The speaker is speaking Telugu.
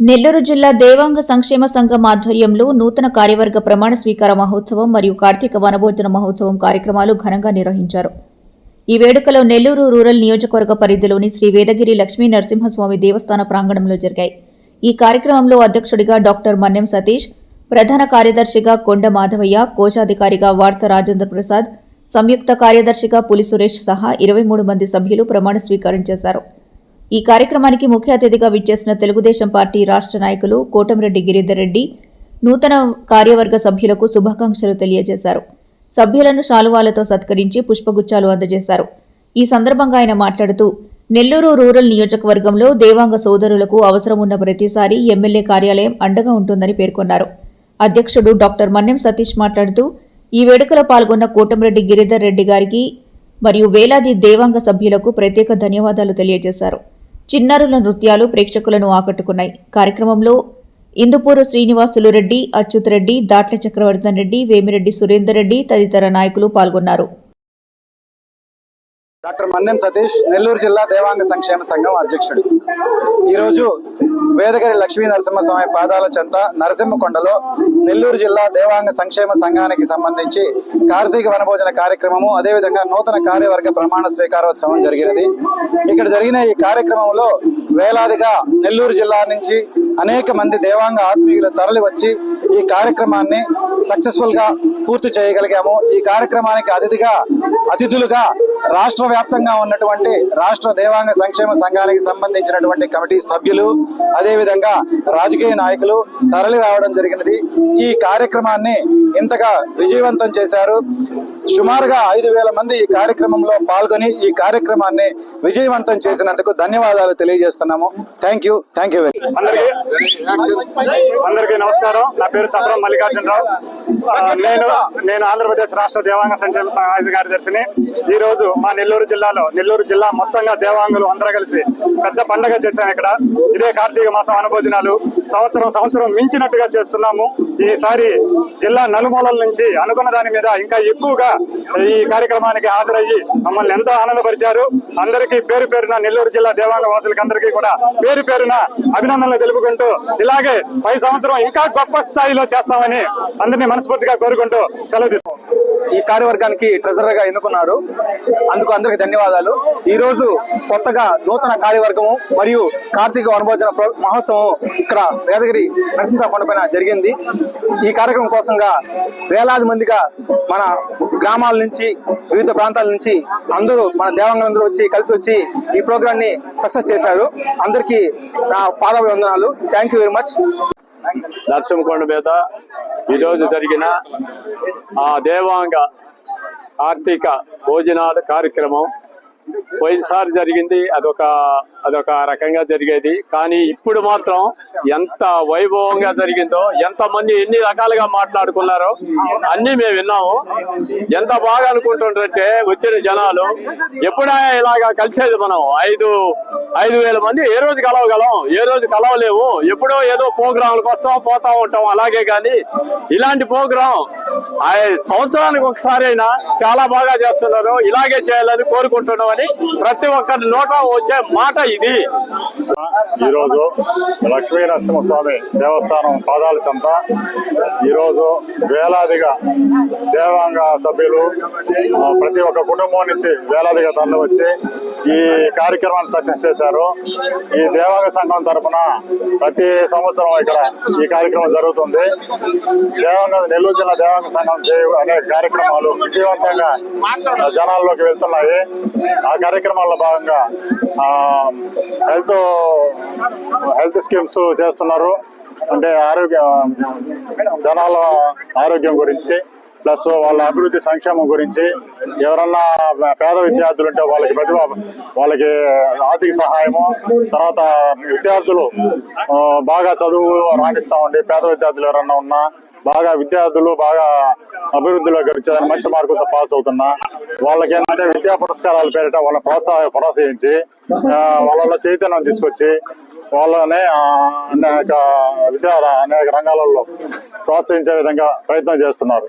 నెల్లూరు జిల్లా దేవాంగ సంక్షేమ సంఘం ఆధ్వర్యంలో నూతన కార్యవర్గ ప్రమాణ స్వీకార మహోత్సవం మరియు కార్తీక వనభోజన మహోత్సవం కార్యక్రమాలు ఘనంగా నిర్వహించారు. ఈ వేడుకలో నెల్లూరు రూరల్ నియోజకవర్గ పరిధిలోని శ్రీ వేదగిరి లక్ష్మీ నరసింహస్వామి దేవస్థాన ప్రాంగణంలో జరిగాయి. ఈ కార్యక్రమంలో అధ్యక్షుడిగా డాక్టర్ మన్నెం సతీష్ ప్రధాన కార్యదర్శిగా కొండ మాధవయ్య కోశాధికారిగా వార్త రాజేంద్ర ప్రసాద్ సంయుక్త కార్యదర్శిగా పులి సురేష్ సహా ఇరవై మూడు మంది సభ్యులు ప్రమాణ స్వీకారం చేశారు. ఈ కార్యక్రమానికి ముఖ్య అతిథిగా విచ్చేసిన తెలుగుదేశం పార్టీ రాష్ట్ర నాయకులు కోటమిరెడ్డి గిరిధర్ రెడ్డి నూతన కార్యవర్గ సభ్యులకు శుభాకాంక్షలు తెలియజేశారు. సభ్యులను శాలువాలతో సత్కరించి పుష్పగుచ్చాలు అందజేశారు. ఈ సందర్భంగా ఆయన మాట్లాడుతూ నెల్లూరు రూరల్ నియోజకవర్గంలో దేవాంగ సోదరులకు అవసరం ఉన్న ప్రతిసారి ఎమ్మెల్యే కార్యాలయం అండగా ఉంటుందని పేర్కొన్నారు. అధ్యక్షుడు డాక్టర్ మన్నెం సతీష్ మాట్లాడుతూ ఈ వేడుకలో పాల్గొన్న కోటమిరెడ్డి గిరిధర్ రెడ్డి గారికి మరియు వేలాది దేవాంగ సభ్యులకు ప్రత్యేక ధన్యవాదాలు తెలియజేశారు. చిన్నారుల నృత్యాలు ప్రేక్షకులను ఆకట్టుకున్నాయి. కార్యక్రమంలో ఇందుపూరు శ్రీనివాసులు రెడ్డి అచ్యుత్ రెడ్డి దాట్ల చక్రవర్ధన్ రెడ్డి వేమిరెడ్డి సురేందర్ రెడ్డి తదితర నాయకులు పాల్గొన్నారు. డాక్టర్ మన్నెం సతీష్ నెల్లూరు జిల్లా దేవాంగ సంక్షేమ సంఘం అధ్యక్షుడు. ఈరోజు వేదగిరి లక్ష్మీ నరసింహస్వామి పాదాల చెంత నరసింహకొండలో నెల్లూరు జిల్లా దేవాంగ సంక్షేమ సంఘానికి సంబంధించి కార్తీక వనభోజన కార్యక్రమము అదేవిధంగా నూతన కార్యవర్గ ప్రమాణ స్వీకారోత్సవం జరిగినది. ఇక్కడ జరిగిన ఈ కార్యక్రమంలో వేలాదిగా నెల్లూరు జిల్లా నుంచి అనేక మంది దేవాంగ ఆత్మీయులు తరలి వచ్చి ఈ కార్యక్రమాన్ని సక్సెస్ఫుల్గా పూర్తి చేయగలిగాము. ఈ కార్యక్రమానికి అతిథిగా అతిథులుగా రాష్ట్ర వ్యాప్తంగా ఉన్నటువంటి రాష్ట్ర దేవాంగ సంక్షేమ సంఘానికి సంబంధించినటువంటి కమిటీ సభ్యులు అదేవిధంగా రాజకీయ నాయకులు తరలి రావడం జరిగినది. ఈ కార్యక్రమాన్ని ఇంతగా విజయవంతం చేశారు. సుమారుగా ఐదు వేల మంది ఈ కార్యక్రమంలో పాల్గొని ఈ కార్యక్రమాన్ని విజయవంతం చేసినందుకు ధన్యవాదాలు తెలియజేస్తున్నాము. Thank you thank you very అందరికీ అందరికీ నమస్కారం. నా పేరు చంద్రం మల్లికార్జునరావు. నేను నేను ఆంధ్రప్రదేశ్ రాష్ట్ర దేవాంగ సంక్షేమ సంఘ కార్యదర్శిని. ఈ రోజు మా నెల్లూరు జిల్లాలో నెల్లూరు జిల్లా మొత్తంగా దేవాంగులు అందరూ కలిసి పెద్ద పండగ చేశాం ఇక్కడ. ఇదే కార్తీక మాసం అనుభోజనాలు సంవత్సరం సంవత్సరం మించినట్టుగా చేస్తున్నాము. ఈసారి జిల్లా నలుమూలల నుంచి అనుకున్న దాని మీద ఇంకా ఎక్కువగా ఈ కార్యక్రమానికి హాజరయ్యి మమ్మల్ని ఎంతో ఆనందపరిచారు. అందరికీ పేరు పేరున నెల్లూరు జిల్లా దేవాంగ వాసులకి అందరికీ కూడా పేరు పేరున అభినందనలు తెలుపుకుంటూ ఇలాగే పై సంవత్సరం ఇంకా గొప్ప స్థాయిలో చేస్తామని అందరినీ మనస్ఫూర్తిగా కోరుకుంటూ సెలవు తీసుకుంటాం ఈ కార్యవర్గానికి ట్రెజరర్గా ఎన్నుకున్నాడు. అందుకు అందరికి ధన్యవాదాలు. ఈ రోజు కొత్తగా నూతన కార్యవర్గము మరియు కార్తీక వనభోజన మహోత్సవం ఇక్కడ వేదగిరి నరసింహ పండుగ జరిగింది. ఈ కార్యక్రమం కోసంగా వేలాది మందిగా మన గ్రామాల నుంచి వివిధ ప్రాంతాల నుంచి అందరూ మన దేవాంగలందరూ వచ్చి కలిసి వచ్చి ఈ ప్రోగ్రామ్ని సక్సెస్ చేశారు. అందరికీ నా పాదాభివందనాలు. Thank you very much Narasimhakonda మీద ఈరోజు జరిగిన ఆ దేవాంగ కార్తీక భోజనాల కార్యక్రమం పోయినసారి జరిగింది. అదొక అదొక రకంగా జరిగేది. కానీ ఇప్పుడు మాత్రం ఎంత వైభవంగా జరిగిందో ఎంత మంది ఎన్ని రకాలుగా మాట్లాడుకున్నారో అన్ని మేము విన్నాము. ఎంత బాగా అనుకుంటుంటే వచ్చిన జనాలు ఎప్పుడా ఇలాగా కలిసేది మనం? ఐదు ఐదు వేల మంది ఏ రోజు కలవగలం? ఏ రోజు కలవలేము? ఎప్పుడో ఏదో ప్రోగ్రాంలకు వస్తాం పోతా ఉంటాం. అలాగే కానీ ఇలాంటి ప్రోగ్రాం సంవత్సరానికి ఒకసారి అయినా చాలా బాగా చేస్తున్నారు. ఇలాగే చేయాలని కోరుకుంటున్నామని ప్రతి ఒక్కరి నోట వచ్చే మాట ఇది. ఈరోజు లక్ష్మీ నరసింహస్వామి దేవస్థానం పాదాల చెంత. ఈరోజు వేలాదిగా దేవాంగ సభ్యులు ప్రతి ఒక్క కుటుంబం నుంచి వేలాదిగా తరలి వచ్చి ఈ కార్యక్రమాన్ని సక్సెస్ చేశారు. ఈ దేవాంగ సంఘం తరపున ప్రతి సంవత్సరం ఇక్కడ ఈ కార్యక్రమం జరుగుతుంది. దేవాంగ నెల్లూరు జిల్లా దేవాంగ సంఘం అనే కార్యక్రమాలు విజయవంతంగా జనాల్లోకి వెళ్తున్నాయి. ఆ కార్యక్రమాల్లో భాగంగా హెల్త్ హెల్త్ స్కీమ్స్ చేస్తున్నారు. అంటే ఆరోగ్య జనాల ఆరోగ్యం గురించి. ప్లస్ వాళ్ళ అభివృద్ధి సంక్షేమం గురించి ఎవరన్నా పేద విద్యార్థులు ఉంటే వాళ్ళకి ప్రతిభ వాళ్ళకి ఆర్థిక సహాయము తర్వాత విద్యార్థులు బాగా చదువు రాణిస్తామండి. పేద విద్యార్థులు ఎవరన్నా ఉన్నా బాగా విద్యార్థులు బాగా అభివృద్ధిలోకి వచ్చేదాన్ని మంచి మార్కులతో పాస్ అవుతున్నా వాళ్ళకి ఏంటంటే విద్యా పురస్కారాలు పేరిట వాళ్ళని ప్రోత్సాహ ప్రోత్సహించి ఆ, వాళ్ళలో చైతన్యం తీసుకొచ్చి వాళ్ళనే అనేక విద్యా అనేక రంగాలలో ప్రోత్సహించే విధంగా ప్రయత్నం చేస్తున్నారు.